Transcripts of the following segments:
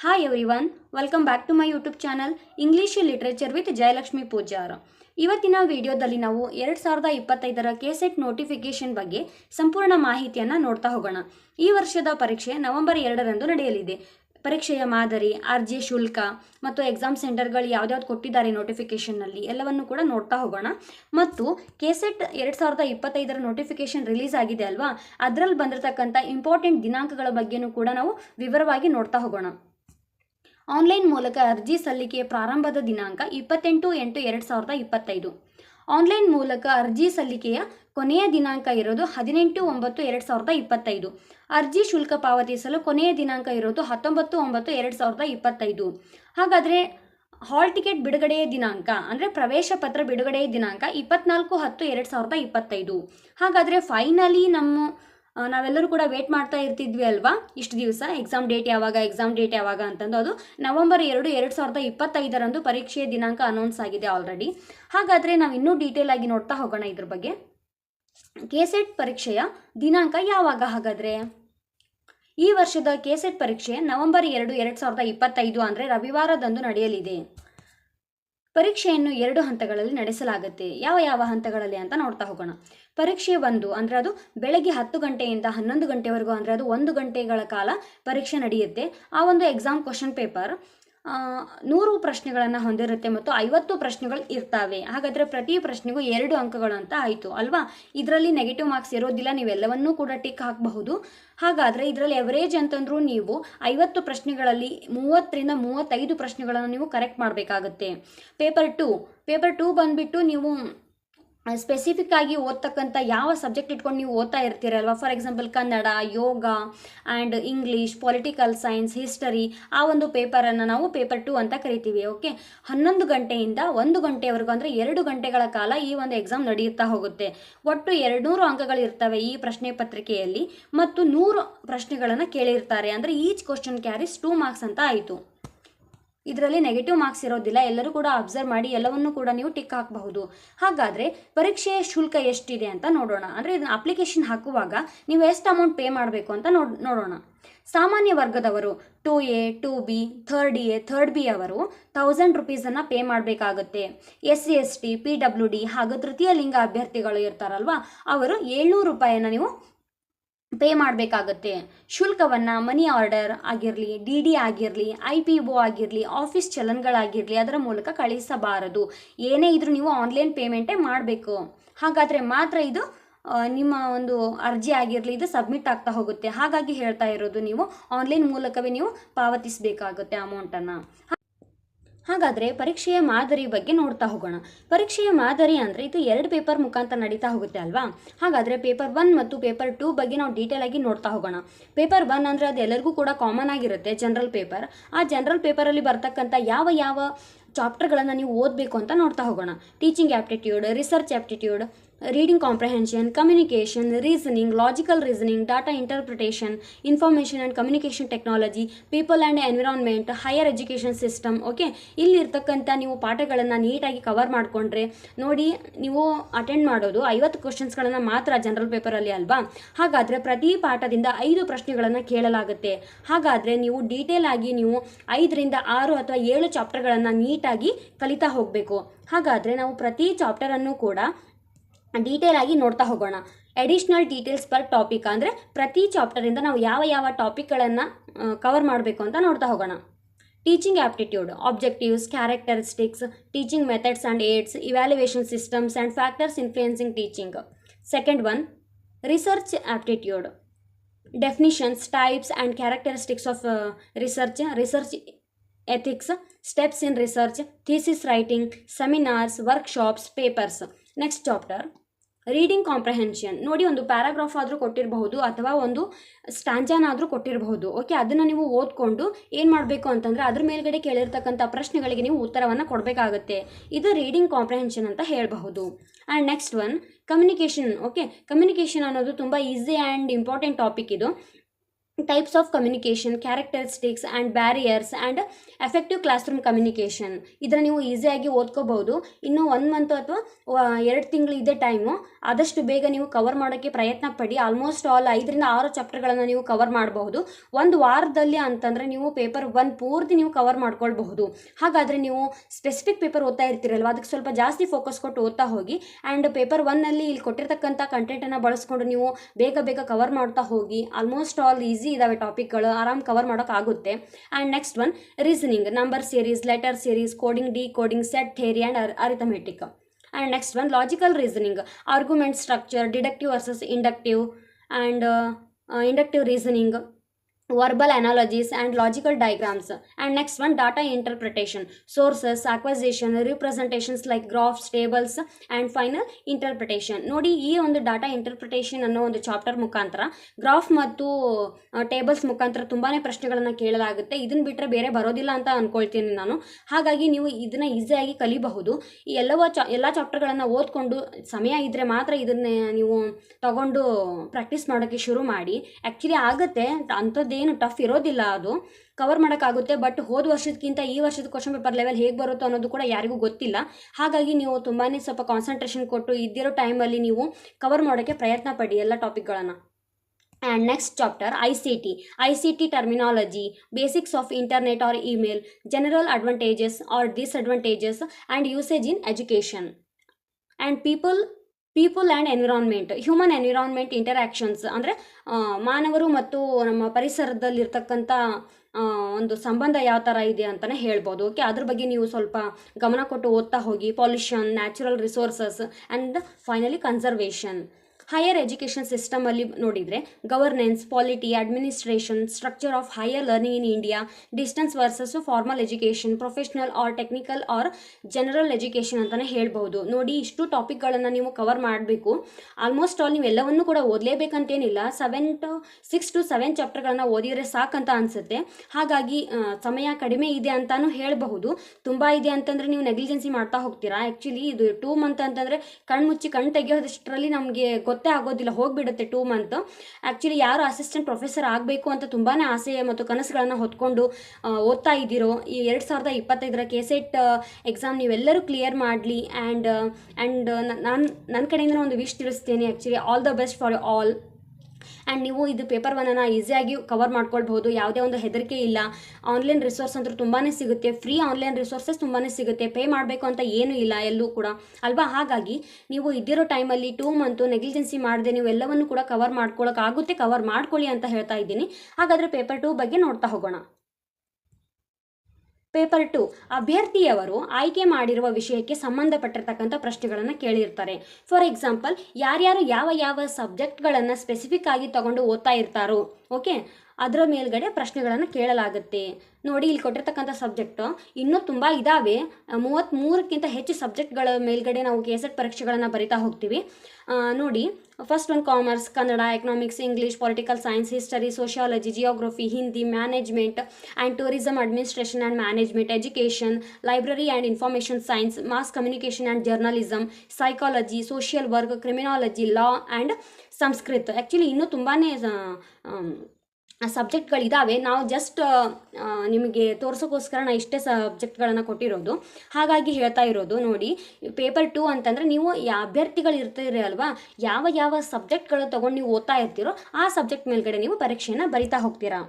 Hi everyone welcome back to my YouTube channel English literature with Jayalakshmi Pujar ಇವತ್ತಿನ ವಿಡಿಯೋದಲ್ಲಿ ನಾವು ಎರಡು ಸಾವಿರದ ಇಪ್ಪತ್ತೈದರ ಕೆಸೆಟ್ ನೋಟಿಫಿಕೇಶನ್ ಬಗ್ಗೆ ಸಂಪೂರ್ಣ ಮಾಹಿತಿಯನ್ನು ನೋಡ್ತಾ ಹೋಗೋಣ. ಈ ವರ್ಷದ ಪರೀಕ್ಷೆ ನವೆಂಬರ್ ಎರಡರಂದು ನಡೆಯಲಿದೆ. ಪರೀಕ್ಷೆಯ ಮಾದರಿ, ಅರ್ಜಿ ಶುಲ್ಕ ಮತ್ತು ಎಕ್ಸಾಮ್ ಸೆಂಟರ್ಗಳು ಯಾವ್ದಾವ್ದು ಕೊಟ್ಟಿದ್ದಾರೆ ನೋಟಿಫಿಕೇಷನ್ನಲ್ಲಿ ಎಲ್ಲವನ್ನು ಕೂಡ ನೋಡ್ತಾ ಹೋಗೋಣ. ಮತ್ತು ಕೆಸೆಟ್ ಎರಡು ಸಾವಿರದ ಇಪ್ಪತ್ತೈದರ ನೋಟಿಫಿಕೇಶನ್ ರಿಲೀಸ್ ಆಗಿದೆ ಅಲ್ವಾ? ಅದರಲ್ಲಿ ಬಂದಿರತಕ್ಕಂಥ ಇಂಪಾರ್ಟೆಂಟ್ ದಿನಾಂಕಗಳ ಬಗ್ಗೆನೂ ಕೂಡ ನಾವು ವಿವರವಾಗಿ ನೋಡ್ತಾ ಹೋಗೋಣ. ಆನ್ಲೈನ್ ಮೂಲಕ ಅರ್ಜಿ ಸಲ್ಲಿಕೆಯ ಪ್ರಾರಂಭದ ದಿನಾಂಕ ಇಪ್ಪತ್ತೆಂಟು ಎಂಟು ಎರಡು ಸಾವಿರದ ಇಪ್ಪತ್ತೈದು. ಆನ್ಲೈನ್ ಮೂಲಕ ಅರ್ಜಿ ಸಲ್ಲಿಕೆಯ ಕೊನೆಯ ದಿನಾಂಕ ಇರೋದು ಹದಿನೆಂಟು ಒಂಬತ್ತು ಎರಡು ಸಾವಿರದ ಇಪ್ಪತ್ತೈದು. ಅರ್ಜಿ ಶುಲ್ಕ ಪಾವತಿಸಲು ಕೊನೆಯ ದಿನಾಂಕ ಇರೋದು ಹತ್ತೊಂಬತ್ತು ಒಂಬತ್ತು ಎರಡು ಸಾವಿರದ ಇಪ್ಪತ್ತೈದು. ಹಾಗಾದರೆ ಹಾಲ್ ಟಿಕೆಟ್ ಬಿಡುಗಡೆಯ ದಿನಾಂಕ, ಅಂದರೆ ಪ್ರವೇಶ ಪತ್ರ ಬಿಡುಗಡೆಯ ದಿನಾಂಕ ಇಪ್ಪತ್ನಾಲ್ಕು ಹತ್ತು ಎರಡು ಸಾವಿರದ ಇಪ್ಪತ್ತೈದು. ಹಾಗಾದರೆ ಫೈನಲಿ ನಮ್ಮ ನಾವೆಲ್ಲರೂ ಕೂಡ ವೇಟ್ ಮಾಡ್ತಾ ಇರ್ತಿದ್ವಿ ಅಲ್ವಾ? ಇಷ್ಟು ದಿವಸ? ಎಕ್ಸಾಮ್ ಡೇಟ್ ಯಾವಾಗ ಎಕ್ಸಾಮ್ ಡೇಟ್ ಯಾವಾಗ ಅಂತಂದು. ಅದು ನವೆಂಬರ್ ಎರಡು ಎರಡು ಸಾವಿರದ ಇಪ್ಪತ್ತೈದರಂದು ಪರೀಕ್ಷೆಯ ದಿನಾಂಕ ಅನೌನ್ಸ್ ಆಗಿದೆ ಆಲ್ರೆಡಿ ಹಾಗಾದರೆ ನಾವು ಇನ್ನೂ ಡೀಟೇಲ್ ಆಗಿ ನೋಡ್ತಾ ಹೋಗೋಣ ಇದ್ರ ಬಗ್ಗೆ. ಕೆಸೆಟ್ ಪರೀಕ್ಷೆಯ ದಿನಾಂಕ ಯಾವಾಗ ಹಾಗಾದರೆ? ಈ ವರ್ಷದ ಕೆಸೆಟ್ ಪರೀಕ್ಷೆ ನವೆಂಬರ್ ಎರಡು ಎರಡು ಸಾವಿರದ ಇಪ್ಪತ್ತೈದು ಅಂದರೆ ರವಿವಾರದಂದು ನಡೆಯಲಿದೆ. ಪರೀಕ್ಷೆಯನ್ನು ಎರಡು ಹಂತಗಳಲ್ಲಿ ನಡೆಸಲಾಗುತ್ತೆ. ಯಾವ ಯಾವ ಹಂತಗಳಲ್ಲಿ ಅಂತ ನೋಡ್ತಾ ಹೋಗೋಣ. ಪರೀಕ್ಷೆ ಒಂದು ಅಂದರೆ ಅದು ಬೆಳಗ್ಗೆ ಹತ್ತು ಗಂಟೆಯಿಂದ ಹನ್ನೊಂದು ಗಂಟೆವರೆಗೂ ಅಂದರೆ ಅದು ಒಂದು ಗಂಟೆಗಳ ಕಾಲ ಪರೀಕ್ಷೆ ನಡೆಯುತ್ತೆ. ಆ ಒಂದು ಎಕ್ಸಾಮ್ ಕ್ವಶನ್ ಪೇಪರ್ ನೂರು ಪ್ರಶ್ನೆಗಳನ್ನು ಹೊಂದಿರುತ್ತೆ ಮತ್ತು ಐವತ್ತು ಪ್ರಶ್ನೆಗಳು ಇರ್ತವೆ. ಹಾಗಾದರೆ ಪ್ರತಿ ಪ್ರಶ್ನೆಗೂ ಎರಡು ಅಂಕಗಳು ಅಂತ ಆಯಿತು, ಅಲ್ವಾ? ಇದರಲ್ಲಿ ನೆಗೆಟಿವ್ ಮಾರ್ಕ್ಸ್ ಇರೋದಿಲ್ಲ, ನೀವೆಲ್ಲವನ್ನೂ ಕೂಡ ಟಿಕ್ ಹಾಕಬಹುದು. ಹಾಗಾದರೆ ಇದರಲ್ಲಿ ಎವರೇಜ್ ಅಂತಂದರೂ ನೀವು ಐವತ್ತು ಪ್ರಶ್ನೆಗಳಲ್ಲಿ ಮೂವತ್ತರಿಂದ ಮೂವತ್ತೈದು ಪ್ರಶ್ನೆಗಳನ್ನು ನೀವು ಕರೆಕ್ಟ್ ಮಾಡಬೇಕಾಗುತ್ತೆ. ಪೇಪರ್ ಟು ಪೇಪರ್ ಟು ಬಂದುಬಿಟ್ಟು ನೀವು ಸ್ಪೆಸಿಫಿಕ್ ಆಗಿ ಓದ್ತಕ್ಕಂಥ ಯಾವ ಸಬ್ಜೆಕ್ಟ್ ಇಟ್ಕೊಂಡು ನೀವು ಓದ್ತಾ ಇರ್ತೀರಲ್ವ? For example Kannada, yoga and English political science history ಆ ಒಂದು ಪೇಪರನ್ನು ನಾವು ಪೇಪರ್ ಟು ಅಂತ ಕರಿತೀವಿ ಓಕೆ ಹನ್ನೊಂದು ಗಂಟೆಯಿಂದ ಒಂದು ಗಂಟೆವರೆಗೂ ಅಂದರೆ ಎರಡು ಗಂಟೆಗಳ ಕಾಲ ಈ ಒಂದು ಎಕ್ಸಾಮ್ ನಡೆಯುತ್ತಾ ಹೋಗುತ್ತೆ. ಒಟ್ಟು ಎರಡುನೂರು ಅಂಕಗಳು ಇರ್ತವೆ ಈ ಪ್ರಶ್ನೆ ಪತ್ರಿಕೆಯಲ್ಲಿ ಮತ್ತು ನೂರು ಪ್ರಶ್ನೆಗಳನ್ನು ಕೇಳಿರ್ತಾರೆ. ಅಂದರೆ each question carries two marks ಅಂತ ಆಯಿತು. ಇದರಲ್ಲಿ ನೆಗೆಟಿವ್ ಮಾರ್ಕ್ಸ್ ಇರೋದಿಲ್ಲ. ಎಲ್ಲರೂ ಕೂಡ ಅಬ್ಸರ್ವ್ ಮಾಡಿ ಎಲ್ಲವನ್ನೂ ಕೂಡ ನೀವು ಟಿಕ್ ಹಾಕಬಹುದು. ಹಾಗಾದರೆ ಪರೀಕ್ಷೆಯ ಶುಲ್ಕ ಎಷ್ಟಿದೆ ಅಂತ ನೋಡೋಣ. ಅಂದರೆ ಇದನ್ನ ಅಪ್ಲಿಕೇಶನ್ ಹಾಕುವಾಗ ನೀವು ಎಷ್ಟು ಅಮೌಂಟ್ ಪೇ ಮಾಡಬೇಕು ಅಂತ ನೋಡ್, ನೋಡೋಣ. ಸಾಮಾನ್ಯ ವರ್ಗದವರು two A two B third A third B ಅವರು ಥೌಸಂಡ್ ರುಪೀಸನ್ನು ಪೇ ಮಾಡಬೇಕಾಗುತ್ತೆ. S C S T P W D ಹಾಗೂ ತೃತೀಯ ಲಿಂಗ ಅಭ್ಯರ್ಥಿಗಳು ಇರ್ತಾರಲ್ವಾ, ಅವರು ಏಳ್ನೂರು ರೂಪಾಯಿಯನ್ನು ನೀವು ಪೇ ಮಾಡಬೇಕಾಗತ್ತೆ. ಶುಲ್ಕವನ್ನು ಮನಿ ಆರ್ಡರ್ ಆಗಿರಲಿ, ಡಿ ಡಿ ಆಗಿರಲಿ, ಐ ಪಿ ಒ ಆಗಿರಲಿ, ಆಫೀಸ್ ಚಲನ್ಗಳಾಗಿರಲಿ ಅದರ ಮೂಲಕ ಕಳಿಸಬಾರದು. ಏನೇ ಇದ್ರೂ ನೀವು ಆನ್ಲೈನ್ ಪೇಮೆಂಟೇ ಮಾಡಬೇಕು. ಹಾಗಾದರೆ ಮಾತ್ರ ಇದು ನಿಮ್ಮ ಒಂದು ಅರ್ಜಿ ಆಗಿರಲಿ, ಇದು ಸಬ್ಮಿಟ್ ಆಗ್ತಾ ಹೋಗುತ್ತೆ. ಹಾಗಾಗಿ ಹೇಳ್ತಾ ಇರೋದು ನೀವು, ಆನ್ಲೈನ್ ಮೂಲಕವೇ ನೀವು ಪಾವತಿಸಬೇಕಾಗುತ್ತೆ ಅಮೌಂಟನ್ನು. ಹಾಗಾದರೆ ಪರೀಕ್ಷೆಯ ಮಾದರಿ ಬಗ್ಗೆ ನೋಡ್ತಾ ಹೋಗೋಣ. ಪರೀಕ್ಷೆಯ ಮಾದರಿ ಅಂದರೆ ಇದು ಎರಡು ಪೇಪರ್ ಮುಖಾಂತರ ನಡೀತಾ ಹೋಗುತ್ತೆ ಅಲ್ವಾ? ಹಾಗಾದರೆ ಪೇಪರ್ ಒನ್ ಮತ್ತು ಪೇಪರ್ ಟೂ ಬಗ್ಗೆ ನಾವು ಡೀಟೇಲ್ ಆಗಿ ನೋಡ್ತಾ ಹೋಗೋಣ. ಪೇಪರ್ ಒನ್ ಅಂದರೆ ಅದು ಎಲ್ಲರಿಗೂ ಕೂಡ ಕಾಮನ್ ಆಗಿರುತ್ತೆ ಜನರಲ್ ಪೇಪರ್ ಆ ಜನರಲ್ ಪೇಪರಲ್ಲಿ ಬರ್ತಕ್ಕಂಥ ಯಾವ ಯಾವ ಚಾಪ್ಟರ್ಗಳನ್ನು ನೀವು ಓದಬೇಕು ಅಂತ ನೋಡ್ತಾ ಹೋಗೋಣ. Teaching aptitude research aptitude reading comprehension communication reasoning logical reasoning data interpretation information and communication technology people and environment higher education system okay ಇಲ್ಲಿರ್ತಕ್ಕಂಥ ನೀವು ಪಾಠಗಳನ್ನು ನೀಟಾಗಿ ಕವರ್ ಮಾಡಿಕೊಂಡ್ರೆ, ನೋಡಿ, ನೀವು ಅಟೆಂಡ್ ಮಾಡೋದು ಐವತ್ತು ಕ್ವಶನ್ಸ್ಗಳನ್ನು ಮಾತ್ರ ಜನರಲ್ ಪೇಪರಲ್ಲಿ ಅಲ್ವಾ? ಹಾಗಾದರೆ ಪ್ರತಿ ಪಾಠದಿಂದ ಐದು ಪ್ರಶ್ನೆಗಳನ್ನು ಕೇಳಲಾಗುತ್ತೆ. ಹಾಗಾದರೆ ನೀವು ಡೀಟೇಲ್ ಆಗಿ ನೀವು ಐದರಿಂದ ಆರು ಅಥವಾ ಏಳು ಚಾಪ್ಟರ್ಗಳನ್ನು ನೀಟಾಗಿ ಕಲಿತಾ ಹೋಗಬೇಕು. ಹಾಗಾದರೆ ನಾವು ಪ್ರತಿ ಚಾಪ್ಟರನ್ನು ಕೂಡ ಡೀಟೇಲ್ ಆಗಿ ನೋಡ್ತಾ ಹೋಗೋಣ. ಅಡಿಷ್ನಲ್ ಡೀಟೇಲ್ಸ್ ಪರ್ ಟಾಪಿಕ್ ಅಂದರೆ ಪ್ರತಿ ಚಾಪ್ಟರಿಂದ ನಾವು ಯಾವ ಯಾವ ಟಾಪಿಕ್ಗಳನ್ನು ಕವರ್ ಮಾಡಬೇಕು ಅಂತ ನೋಡ್ತಾ ಹೋಗೋಣ. Teaching aptitude objectives characteristics teaching methods and aids evaluation systems and factors influencing teaching second one research aptitude definitions types and characteristics of research research ethics steps in research thesis writing seminars workshops papers next chapter reading comprehension. ನೋಡಿ, ಒಂದು paragraph ಆದರೂ ಕೊಟ್ಟಿರಬಹುದು ಅಥವಾ ಒಂದು ಸ್ಟ್ಯಾಂಜಾನಾದರೂ ಕೊಟ್ಟಿರಬಹುದು. Okay, ಅದನ್ನು ನೀವು ಓದ್ಕೊಂಡು ಏನು ಮಾಡಬೇಕು ಅಂತಂದರೆ ಅದ್ರ ಮೇಲ್ಗಡೆ ಕೇಳಿರ್ತಕ್ಕಂಥ ಪ್ರಶ್ನೆಗಳಿಗೆ ನೀವು ಉತ್ತರವನ್ನು ಕೊಡಬೇಕಾಗುತ್ತೆ. ಇದು ರೀಡಿಂಗ್ ಕಾಂಪ್ರಹೆನ್ಷನ್ ಅಂತ ಹೇಳಬಹುದು. And next one communication okay communication ಅನ್ನೋದು ತುಂಬ ಈಸಿ ಆ್ಯಂಡ್ ಇಂಪಾರ್ಟೆಂಟ್ ಟಾಪಿಕ್ ಇದು. Types of communication characteristics and barriers and effective classroom communication ಇದರ ನೀವು ಈಸಿಯಾಗಿ ಓದ್ಕೋಬಹುದು. ಇನ್ನು ಒನ್ ಮಂತ್ ಅಥವಾ ಎರಡು ತಿಂಗಳು ಇದೆ ಟೈಮು ಆದಷ್ಟು ಬೇಗ ನೀವು ಕವರ್ ಮಾಡೋಕ್ಕೆ ಪ್ರಯತ್ನ ಪಡಿ. ಆಲ್ಮೋಸ್ಟ್ ಆಲ್ ಐದರಿಂದ ಆರು ಚಾಪ್ಟರ್ಗಳನ್ನು ನೀವು ಕವರ್ ಮಾಡಬಹುದು. ಒಂದು ವಾರದಲ್ಲಿ ಅಂತಂದರೆ ನೀವು ಪೇಪರ್ ಒನ್ ಪೂರ್ತಿ ನೀವು ಕವರ್ ಮಾಡ್ಕೊಳ್ಬಹುದು. ಹಾಗಾದರೆ ನೀವು ಸ್ಪೆಸಿಫಿಕ್ ಪೇಪರ್ ಓದ್ತಾ ಇರ್ತೀರಲ್ವ, ಅದಕ್ಕೆ ಸ್ವಲ್ಪ ಜಾಸ್ತಿ ಫೋಕಸ್ ಕೊಟ್ಟು ಓದ್ತಾ ಹೋಗಿ ಆ್ಯಂಡ್ ಪೇಪರ್ ಒನ್ನಲ್ಲಿ ಇಲ್ಲಿ ಕೊಟ್ಟಿರ್ತಕ್ಕಂಥ ಕಂಟೆಂಟನ್ನು ಬಳಸ್ಕೊಂಡು ನೀವು ಬೇಗ ಬೇಗ ಕವರ್ ಮಾಡ್ತಾ ಹೋಗಿ. ಆಲ್ಮೋಸ್ಟ್ ಆಲ್ ಈಸಿ ಇದಾವೆ ಟಾಪಿಕ್ಗಳು ಆರಾಮ್ ಕವರ್ ಮಾಡೋಕ್ಕಾಗುತ್ತೆ and next one reasoning number series letter series coding decoding set theory and arithmetic and next one logical reasoning argument structure deductive versus inductive and inductive reasoning verbal analogies and logical diagrams. And next one, data interpretation. Sources, acquisition, representations like graphs, tables, and final interpretation. ನೋಡಿ, ಈ ಒಂದು data interpretation ಅನ್ನೋ ಒಂದು chapter ಮುಖಾಂತರ graph ಮತ್ತು tables ಮುಖಾಂತರ ತುಂಬಾ ಪ್ರಶ್ನೆಗಳನ್ನು ಕೇಳಲಾಗುತ್ತೆ. ಇದನ್ನು ಬಿಟ್ಟರೆ ಬೇರೆ ಬರೋದಿಲ್ಲ ಅಂತ ಅಂದ್ಕೊಳ್ತೀನಿ ನಾನು. ಹಾಗಾಗಿ ನೀವು ಇದನ್ನು ಈಸಿಯಾಗಿ ಕಲಿಬಹುದು. ಈ ಎಲ್ಲವ ಚಾ, ಎಲ್ಲ ಚಾಪ್ಟರ್ಗಳನ್ನು ಓದ್ಕೊಂಡು ಸಮಯ ಇದ್ದರೆ ಮಾತ್ರ ಇದನ್ನೇ ನೀವು ತಗೊಂಡು ಪ್ರಾಕ್ಟೀಸ್ ಮಾಡೋಕ್ಕೆ ಶುರು ಮಾಡಿ. ಆ್ಯಕ್ಚುಲಿ ಆಗುತ್ತೆ ಅಂಥದ್ದೇನು ಟಫ್ ಇರೋದಿಲ್ಲ ಅದು. ಕವರ್ ಮಾಡೋಕ್ಕಾಗುತ್ತೆ ಬಟ್ ಹೋದ ವರ್ಷದಕ್ಕಿಂತ ಈ ವರ್ಷದ ಕ್ವಶನ್ ಪೇಪರ್ ಲೆವೆಲ್ ಹೇಗೆ ಬರುತ್ತೋ ಅನ್ನೋದು ಕೂಡ ಯಾರಿಗೂ ಗೊತ್ತಿಲ್ಲ. ಹಾಗಾಗಿ ನೀವು ತುಂಬಾ ಸ್ವಲ್ಪ ಕಾನ್ಸಂಟ್ರೇಷನ್ ಕೊಟ್ಟು ಇದ್ದಿರೋ ಟೈಮಲ್ಲಿ ನೀವು ಕವರ್ ಮಾಡೋಕ್ಕೆ ಪ್ರಯತ್ನ ಪಡಿ ಎಲ್ಲ ಟಾಪಿಕ್ಗಳನ್ನು and next chapter I C T I C T terminology basics of internet or email general advantages or disadvantages and usage in education and people people and environment human environment interactions ಅಂದರೆ ಮಾನವರು ಮತ್ತು ನಮ್ಮ ಪರಿಸರದಲ್ಲಿರ್ತಕ್ಕಂಥ ಒಂದು ಸಂಬಂಧ ಯಾವ ಥರ ಇದೆ ಅಂತಲೇ ಹೇಳ್ಬೋದು. ಓಕೆ ಅದ್ರ ಬಗ್ಗೆ ನೀವು ಸ್ವಲ್ಪ ಗಮನ ಕೊಟ್ಟು ಓದ್ತಾ ಹೋಗಿ. Pollution natural resources and finally conservation higher education ಸಿಸ್ಟಮಲ್ಲಿ ನೋಡಿದರೆ governance polity administration structure of higher learning in India distance versus formal education professional or technical or general education ಅಂತಲೇ ಹೇಳ್ಬೋದು ನೋಡಿ, ಇಷ್ಟು ಟಾಪಿಕ್ಗಳನ್ನು ನೀವು ಕವರ್ ಮಾಡಬೇಕು. ಆಲ್ಮೋಸ್ಟ್ ಆಲ್ ನೀವು ಎಲ್ಲವನ್ನೂ ಕೂಡ ಓದಲೇಬೇಕಂತೇನಿಲ್ಲ. Seven to six to seven ಚಾಪ್ಟರ್ಗಳನ್ನು ಓದಿದರೆ ಸಾಕಂತ ಅನಿಸುತ್ತೆ. ಹಾಗಾಗಿ ಸಮಯ ಕಡಿಮೆ ಇದೆ ಅಂತಾನು ಹೇಳಬಹುದು. ತುಂಬ ಇದೆ ಅಂತಂದರೆ ನೀವು ನೆಗ್ಲಿಜೆನ್ಸಿ ಮಾಡ್ತಾ ಹೋಗ್ತೀರಾ? ಆ್ಯಕ್ಚುಲಿ ಇದು ಟೂ ಮಂತ್ ಅಂತಂದರೆ ಕಣ್ಮುಚ್ಚಿ ಕಣ್ಣು ತೆಗೆಯೋದಷ್ಟರಲ್ಲಿ ನಮಗೆ ಗೊತ್ತೇ ಆಗೋದಿಲ್ಲ, ಹೋಗಿಬಿಡುತ್ತೆ ಟೂ ಮಂತ್ ಆ್ಯಕ್ಚುಲಿ ಯಾರು ಅಸಿಸ್ಟೆಂಟ್ ಪ್ರೊಫೆಸರ್ ಆಗಬೇಕು ಅಂತ ತುಂಬಾ ಆಸೆ ಮತ್ತು ಕನಸುಗಳನ್ನು ಹೊತ್ಕೊಂಡು ಓದ್ತಾ ಇದ್ದೀರೋ, ಈ ಎರಡು ಸಾವಿರದ ಇಪ್ಪತ್ತೈದರ ಕೆ ಸೆಟ್ ಎಕ್ಸಾಮ್ ನೀವೆಲ್ಲರೂ ಕ್ಲಿಯರ್ ಮಾಡಲಿ ಆ್ಯಂಡ್ ಆ್ಯಂಡ್ ನಾನು ನನ್ನ ಕಡೆಯಿಂದ ಒಂದು wish ತಿಳಿಸ್ತೇನೆ. Actually all the best for all and ನೀವು ಇದು ಪೇಪರ್ ಒನ್ನನ್ನು ಈಸಿಯಾಗಿ ಕವರ್ ಮಾಡ್ಕೊಳ್ಬಹುದು. ಯಾವುದೇ ಒಂದು ಹೆದರಿಕೆ ಇಲ್ಲ. ಆನ್ಲೈನ್ ರಿಸೋರ್ಸ್ ಅಂತೂ ತುಂಬಾ ಸಿಗುತ್ತೆ. ಫ್ರೀ ಆನ್ಲೈನ್ ರಿಸೋರ್ಸಸ್ ತುಂಬಾ ಸಿಗುತ್ತೆ. ಪೇ ಮಾಡಬೇಕು ಅಂತ ಏನೂ ಇಲ್ಲ, ಎಲ್ಲೂ ಕೂಡ. ಅಲ್ವಾ? ಹಾಗಾಗಿ ನೀವು ಇದ್ದಿರೋ ಟೈಮಲ್ಲಿ ಟೂ ಮಂತು ನೆಗ್ಲಿಜೆನ್ಸಿ ಮಾಡದೆ, ನೀವು ಎಲ್ಲವನ್ನು ಕೂಡ ಕವರ್ ಮಾಡ್ಕೊಳ್ಳೋಕ್ಕಾಗುತ್ತೆ ಕವರ್ ಮಾಡ್ಕೊಳ್ಳಿ ಅಂತ ಹೇಳ್ತಾ ಇದ್ದೀನಿ. ಹಾಗಾದರೆ ಪೇಪರ್ ಟೂ ಬಗ್ಗೆ ನೋಡ್ತಾ ಹೋಗೋಣ. Paper two. ಅಭ್ಯರ್ಥಿಯವರು ಆಯ್ಕೆ ಮಾಡಿರುವ ವಿಷಯಕ್ಕೆ ಸಂಬಂಧಪಟ್ಟಿರ್ತಕ್ಕಂಥ ಪ್ರಶ್ನೆಗಳನ್ನು ಕೇಳಿರ್ತಾರೆ. ಫಾರ್ ಎಕ್ಸಾಂಪಲ್, ಯಾರ್ಯಾರು ಯಾವ ಯಾವ ಸಬ್ಜೆಕ್ಟ್ಗಳನ್ನು ಸ್ಪೆಸಿಫಿಕ್ ಆಗಿ ತಗೊಂಡು ಓದ್ತಾ ಇರ್ತಾರೋ ಓಕೆ ಅದರ ಮೇಲ್ಗಡೆ ಪ್ರಶ್ನೆಗಳನ್ನು ಕೇಳಲಾಗುತ್ತೆ. ನೋಡಿ, ಇಲ್ಲಿ ಕೊಟ್ಟಿರ್ತಕ್ಕಂಥ ಸಬ್ಜೆಕ್ಟು ಇನ್ನೂ ತುಂಬ ಇದ್ದಾವೆ ಮೂವತ್ತ್ಮೂರಕ್ಕಿಂತ ಹೆಚ್ಚು ಸಬ್ಜೆಕ್ಟ್ಗಳ ಮೇಲ್ಗಡೆ ನಾವು ಕೆ ಪರೀಕ್ಷೆಗಳನ್ನು ಬರಿತಾ ಹೋಗ್ತೀವಿ. ನೋಡಿ ಫಸ್ಟ್ ಒಂದು commerce Kannada economics English political science history sociology geography Hindi management and tourism administration and management education library and information science mass communication and journalism psychology social work criminology law and Sanskrit actually ಇನ್ನೂ ತುಂಬಾ ಸಬ್ಜೆಕ್ಟ್ಗಳಿದ್ದಾವೆ ನಾವು just ನಿಮಗೆ ತೋರಿಸೋಕ್ಕೋಸ್ಕರ ನಾನು ಇಷ್ಟೇ ಸಬ್ಜೆಕ್ಟ್ಗಳನ್ನು ಕೊಟ್ಟಿರೋದು. ಹಾಗಾಗಿ ಹೇಳ್ತಾ ಇರೋದು ನೋಡಿ, ಪೇಪರ್ ಟು ಅಂತಂದರೆ ನೀವು ಯಾ ಅಭ್ಯರ್ಥಿಗಳು ಇರ್ತೀರಿ ಅಲ್ವಾ? ಯಾವ ಯಾವ ಸಬ್ಜೆಕ್ಟ್ಗಳು ತೊಗೊಂಡು ನೀವು ಓದ್ತಾ ಇರ್ತೀರೋ ಆ ಸಬ್ಜೆಕ್ಟ್ ಮೇಲ್ಗಡೆ ನೀವು ಪರೀಕ್ಷೆಯನ್ನು ಬರಿತಾ ಹೋಗ್ತೀರಾ.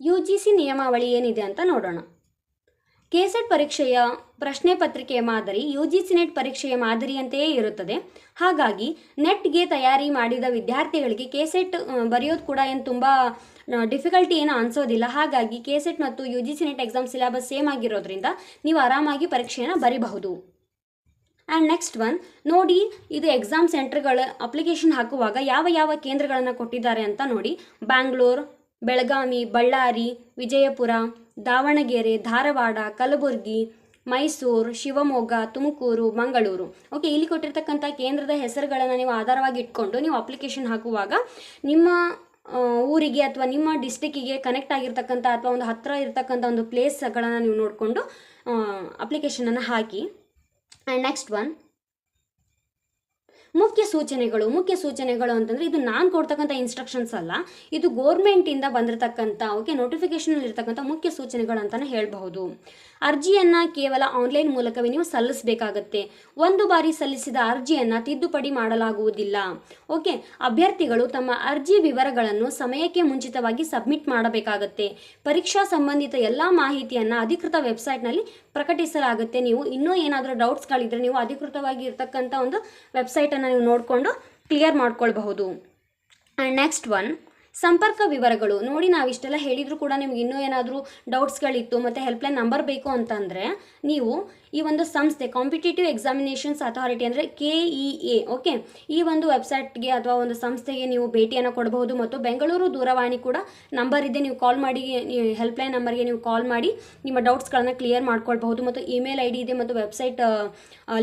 ಯು ಜಿ ಸಿ ನಿಯಮಾವಳಿ ಏನಿದೆ ಅಂತ ನೋಡೋಣ. ಕೆಸೆಟ್ ಪರೀಕ್ಷೆಯ ಪ್ರಶ್ನೆ ಪತ್ರಿಕೆಯ ಮಾದರಿ ಯು ಜಿ ಸಿ ನೆಟ್ ಪರೀಕ್ಷೆಯ ಮಾದರಿಯಂತೆಯೇ ಇರುತ್ತದೆ. ಹಾಗಾಗಿ ನೆಟ್ಗೆ ತಯಾರಿ ಮಾಡಿದ ವಿದ್ಯಾರ್ಥಿಗಳಿಗೆ ಕೆಸೆಟ್ ಬರೆಯೋದು ಕೂಡ ಏನು ತುಂಬ ಡಿಫಿಕಲ್ಟಿ ಏನು ಅನಿಸೋದಿಲ್ಲ. ಹಾಗಾಗಿ ಕೆ ಸೆಟ್ ಮತ್ತು U G C NET exam syllabus same ಆಗಿರೋದ್ರಿಂದ ನೀವು ಆರಾಮಾಗಿ ಪರೀಕ್ಷೆಯನ್ನು ಬರಿಬಹುದು. ಆ್ಯಂಡ್ ನೆಕ್ಸ್ಟ್ ಒನ್ ನೋಡಿ ಇದು ಎಕ್ಸಾಮ್ ಸೆಂಟರ್ಗಳ ಅಪ್ಲಿಕೇಶನ್ ಹಾಕುವಾಗ ಯಾವ ಯಾವ ಕೇಂದ್ರಗಳನ್ನು ಕೊಟ್ಟಿದ್ದಾರೆ ಅಂತ ನೋಡಿ. ಬ್ಯಾಂಗ್ಳೂರ್ ಬೆಳಗಾವಿ ಬಳ್ಳಾರಿ ವಿಜಯಪುರ ದಾವಣಗೆರೆ ಧಾರವಾಡ ಕಲಬುರಗಿ ಮೈಸೂರು ಶಿವಮೊಗ್ಗ ತುಮಕೂರು ಮಂಗಳೂರು ಓಕೆ ಇಲ್ಲಿ ಕೊಟ್ಟಿರ್ತಕ್ಕಂಥ ಕೇಂದ್ರದ ಹೆಸರುಗಳನ್ನು ನೀವು ಆಧಾರವಾಗಿ ಇಟ್ಕೊಂಡು ನೀವು ಅಪ್ಲಿಕೇಶನ್ ಹಾಕುವಾಗ ನಿಮ್ಮ ಊರಿಗೆ ಅಥವಾ ನಿಮ್ಮ ಡಿಸ್ಟಿಕ್ಕಿಗೆ ಕನೆಕ್ಟ್ ಆಗಿರ್ತಕ್ಕಂಥ ಅಥವಾ ಒಂದು ಹತ್ತಿರ ಇರತಕ್ಕಂಥ ಒಂದು ಪ್ಲೇಸ್ಗಳನ್ನು ನೀವು ನೋಡಿಕೊಂಡು ಅಪ್ಲಿಕೇಶನನ್ನು ಹಾಕಿ. ಆ್ಯಂಡ್ ನೆಕ್ಸ್ಟ್ ಒನ್ ಮುಖ್ಯ ಸೂಚನೆಗಳು ಮುಖ್ಯ ಸೂಚನೆಗಳು ಅಂತಂದರೆ ಇದು ನಾನು ಕೊಡ್ತಕ್ಕಂಥ ಇನ್ಸ್ಟ್ರಕ್ಷನ್ಸ್ ಅಲ್ಲ. ಇದು ಗೋರ್ಮೆಂಟಿಂದ ಬಂದಿರತಕ್ಕಂಥ ಓಕೆ ನೋಟಿಫಿಕೇಶನ್ ಇರತಕ್ಕಂಥ ಮುಖ್ಯ ಸೂಚನೆಗಳು ಅಂತಲೇ ಹೇಳಬಹುದು. ಅರ್ಜಿಯನ್ನು ಕೇವಲ ಆನ್ಲೈನ್ ಮೂಲಕವೇ ನೀವು ಸಲ್ಲಿಸಬೇಕಾಗತ್ತೆ. ಒಂದು ಬಾರಿ ಸಲ್ಲಿಸಿದ ಅರ್ಜಿಯನ್ನು ತಿದ್ದುಪಡಿ ಮಾಡಲಾಗುವುದಿಲ್ಲ. ಓಕೆ ಅಭ್ಯರ್ಥಿಗಳು ತಮ್ಮ ಅರ್ಜಿ ವಿವರಗಳನ್ನು ಸಮಯಕ್ಕೆ ಮುಂಚಿತವಾಗಿ ಸಬ್ಮಿಟ್ ಮಾಡಬೇಕಾಗತ್ತೆ. ಪರೀಕ್ಷಾ ಸಂಬಂಧಿತ ಎಲ್ಲ ಮಾಹಿತಿಯನ್ನು ಅಧಿಕೃತ ವೆಬ್ಸೈಟ್ನಲ್ಲಿ ಪ್ರಕಟಿಸಲಾಗುತ್ತೆ. ನೀವು ಇನ್ನೂ ಏನಾದರೂ ಡೌಟ್ಸ್ಗಳಿದ್ರೆ ನೀವು ಅಧಿಕೃತವಾಗಿ ಇರತಕ್ಕಂಥ ಒಂದು ವೆಬ್ಸೈಟನ್ನು ನೀವು ನೋಡಿಕೊಂಡು ಕ್ಲಿಯರ್ ಮಾಡ್ಕೊಳ್ಬಹುದು. ಆ್ಯಂಡ್ ನೆಕ್ಸ್ಟ್ ಒನ್ ಸಂಪರ್ಕ ವಿವರಗಳು. ನೋಡಿ ನಾವು ಇಷ್ಟೆಲ್ಲ ಹೇಳಿದರೂ ಕೂಡ ನಿಮ್ಗೆ ಇನ್ನೂ ಏನಾದರೂ ಡೌಟ್ಸ್ಗಳಿತ್ತು ಮತ್ತು ಹೆಲ್ಪ್ಲೈನ್ ನಂಬರ್ ಬೇಕು ಅಂತಂದರೆ, ನೀವು ಈ ಒಂದು ಸಂಸ್ಥೆ ಕಾಂಪಿಟೇಟಿವ್ ಎಕ್ಸಾಮಿನೇಷನ್ಸ್ ಅಥಾರಿಟಿ ಅಂದರೆ ಕೆ ಇ ಎ ಓಕೆ ಈ ಒಂದು ವೆಬ್ಸೈಟ್ಗೆ ಅಥವಾ ಒಂದು ಸಂಸ್ಥೆಗೆ ನೀವು ಭೇಟಿಯನ್ನು ಕೊಡಬಹುದು ಮತ್ತು ಬೆಂಗಳೂರು ದೂರವಾಣಿ ಕೂಡ ನಂಬರ್ ಇದೆ. ನೀವು ಕಾಲ್ ಮಾಡಿ ಹೆಲ್ಪ್ಲೈನ್ ನಂಬರ್ಗೆ ನೀವು ಕಾಲ್ ಮಾಡಿ ನಿಮ್ಮ ಡೌಟ್ಸ್ಗಳನ್ನು ಕ್ಲಿಯರ್ ಮಾಡ್ಕೊಳ್ಬಹುದು ಮತ್ತು ಇಮೇಲ್ ಐ ಡಿ ಇದೆ ಮತ್ತು ವೆಬ್ಸೈಟ್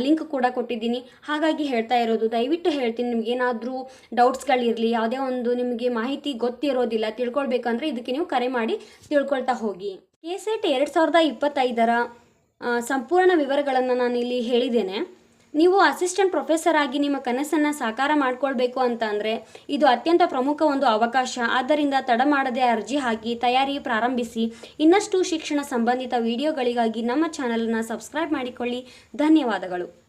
ಲಿಂಕ್ ಕೂಡ ಕೊಟ್ಟಿದ್ದೀನಿ. ಹಾಗಾಗಿ ಹೇಳ್ತಾ ಇರೋದು, ದಯವಿಟ್ಟು ಹೇಳ್ತೀನಿ, ನಿಮ್ಗೆ ಏನಾದರೂ ಡೌಟ್ಸ್ಗಳಿರಲಿ ಯಾವುದೇ ಒಂದು ನಿಮಗೆ ಮಾಹಿತಿ ಗೊತ್ತಿರೋದಿಲ್ಲ, ತಿಳ್ಕೊಳ್ಬೇಕಂದ್ರೆ ಇದಕ್ಕೆ ನೀವು ಕರೆ ಮಾಡಿ ತಿಳ್ಕೊಳ್ತಾ ಹೋಗಿ. ಕೆ ಸೆಟ್ ಎರಡು ಸಾವಿರದ ಇಪ್ಪತ್ತೈದರ ಸಂಪೂರ್ಣ ವಿವರಗಳನ್ನು ನಾನು ಇಲ್ಲಿ ಹೇಳಿದ್ದೇನೆ. ನೀವು ಅಸಿಸ್ಟೆಂಟ್ ಪ್ರೊಫೆಸರ್ ಆಗಿ ನಿಮ್ಮ ಕನಸನ್ನು ಸಾಕಾರ ಮಾಡಿಕೊಳ್ಬೇಕು ಅಂತ ಅಂದರೆ ಇದು ಅತ್ಯಂತ ಪ್ರಮುಖ ಒಂದು ಅವಕಾಶ. ಆದ್ದರಿಂದ ತಡ ಮಾಡದೆ ಅರ್ಜಿ ಹಾಕಿ ತಯಾರಿ ಪ್ರಾರಂಭಿಸಿ. ಇನ್ನಷ್ಟು ಶಿಕ್ಷಣ ಸಂಬಂಧಿತ ವಿಡಿಯೋಗಳಿಗಾಗಿ ನಮ್ಮ ಚಾನಲನ್ನು ಸಬ್ಸ್ಕ್ರೈಬ್ ಮಾಡಿಕೊಳ್ಳಿ. ಧನ್ಯವಾದಗಳು.